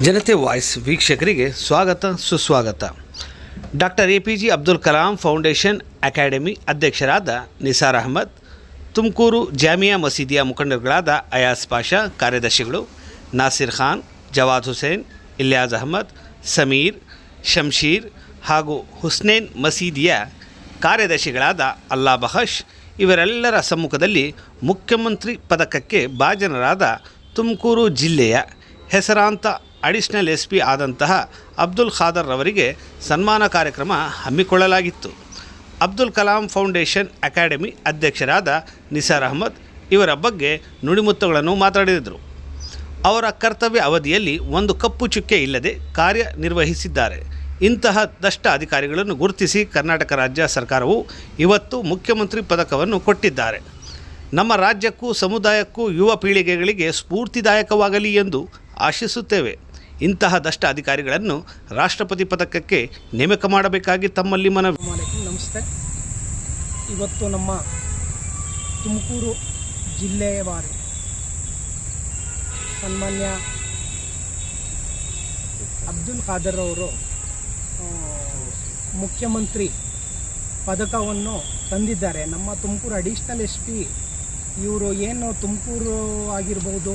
ಜನತೆ ವಾಯ್ಸ್ ವೀಕ್ಷಕರಿಗೆ ಸ್ವಾಗತ, ಸುಸ್ವಾಗತ. Doctor A P J Abdul Kalam foundation academy ಅಧ್ಯಕ್ಷರಾದ ನಿಸಾರ್ ಅಹಮದ್, ತುಮಕೂರು ಜಾಮಿಯಾ ಮಸೀದಿಯ ಮುಖಂಡರುಗಳಾದ ಅಯಾಸ್ ಪಾಷಾ ಕಾರ್ಯದರ್ಶಿಗಳು ನಾಸಿರ್ ಖಾನ್, ಜವಾದ್ ಹುಸೇನ್, ಇಲ್ಯಾಜ್ ಅಹಮದ್, ಸಮೀರ್, ಶಮ್ಶೀರ್ ಹಾಗೂ ಹುಸ್ನೇನ್ ಮಸೀದಿಯ ಕಾರ್ಯದರ್ಶಿಗಳಾದ ಅಲ್ಲಾ ಬಹಶ್ ಇವರೆಲ್ಲರ ಸಮ್ಮುಖದಲ್ಲಿ ಮುಖ್ಯಮಂತ್ರಿ ಪದಕಕ್ಕೆ ಭಾಜನರಾದ ತುಮಕೂರು ಜಿಲ್ಲೆಯ ಹೆಸರಾಂತ ಅಡಿಷನಲ್ ಎಸ್ ಪಿ ಆದಂತಹ ಅಬ್ದುಲ್ ಖಾದರ್ ರವರಿಗೆ ಸನ್ಮಾನ ಕಾರ್ಯಕ್ರಮ ಹಮ್ಮಿಕೊಳ್ಳಲಾಗಿತ್ತು. ಅಬ್ದುಲ್ ಕಲಾಂ ಫೌಂಡೇಶನ್ ಅಕಾಡೆಮಿ ಅಧ್ಯಕ್ಷರಾದ ನಿಸಾರ್ ಅಹಮದ್ ಇವರ ಬಗ್ಗೆ ನುಡಿಮುತ್ತುಗಳನ್ನು ಮಾತಾಡಿದರು ಅವರ ಕರ್ತವ್ಯ ಅವಧಿಯಲ್ಲಿ ಒಂದು ಕಪ್ಪು ಚುಕ್ಕೆ ಇಲ್ಲದೆ ಕಾರ್ಯನಿರ್ವಹಿಸಿದ್ದಾರೆ. ಇಂತಹ ದಷ್ಟ ಅಧಿಕಾರಿಗಳನ್ನು ಗುರುತಿಸಿ ಕರ್ನಾಟಕ ರಾಜ್ಯ ಸರ್ಕಾರವು ಇವತ್ತು ಮುಖ್ಯಮಂತ್ರಿ ಪದಕವನ್ನು ಕೊಟ್ಟಿದ್ದಾರೆ. ನಮ್ಮ ರಾಜ್ಯಕ್ಕೂ ಸಮುದಾಯಕ್ಕೂ ಯುವ ಪೀಳಿಗೆಗಳಿಗೆ ಸ್ಫೂರ್ತಿದಾಯಕವಾಗಲಿ ಎಂದು ಆಶಿಸುತ್ತೇವೆ. ಇಂತಹ ದಷ್ಟ ಅಧಿಕಾರಿಗಳನ್ನು ರಾಷ್ಟ್ರಪತಿ ಪದಕಕ್ಕೆ ನೇಮಕ ಮಾಡಬೇಕಾಗಿ ತಮ್ಮಲ್ಲಿ ಮನವಿ. ನಮಸ್ತೆ. ಇವತ್ತು ನಮ್ಮ ತುಮಕೂರು ಜಿಲ್ಲೆಯವಾರು ಸನ್ಮಾನ್ಯ ಅಬ್ದುಲ್ ಖಾದರ್ ಅವರು ಮುಖ್ಯಮಂತ್ರಿ ಪದಕವನ್ನು ತಂದಿದ್ದಾರೆ. ನಮ್ಮ ತುಮಕೂರು ಅಡಿಷ್ನಲ್ ಎಸ್ ಪಿ ಇವರು ಏನು ತುಮಕೂರು ಆಗಿರ್ಬೋದು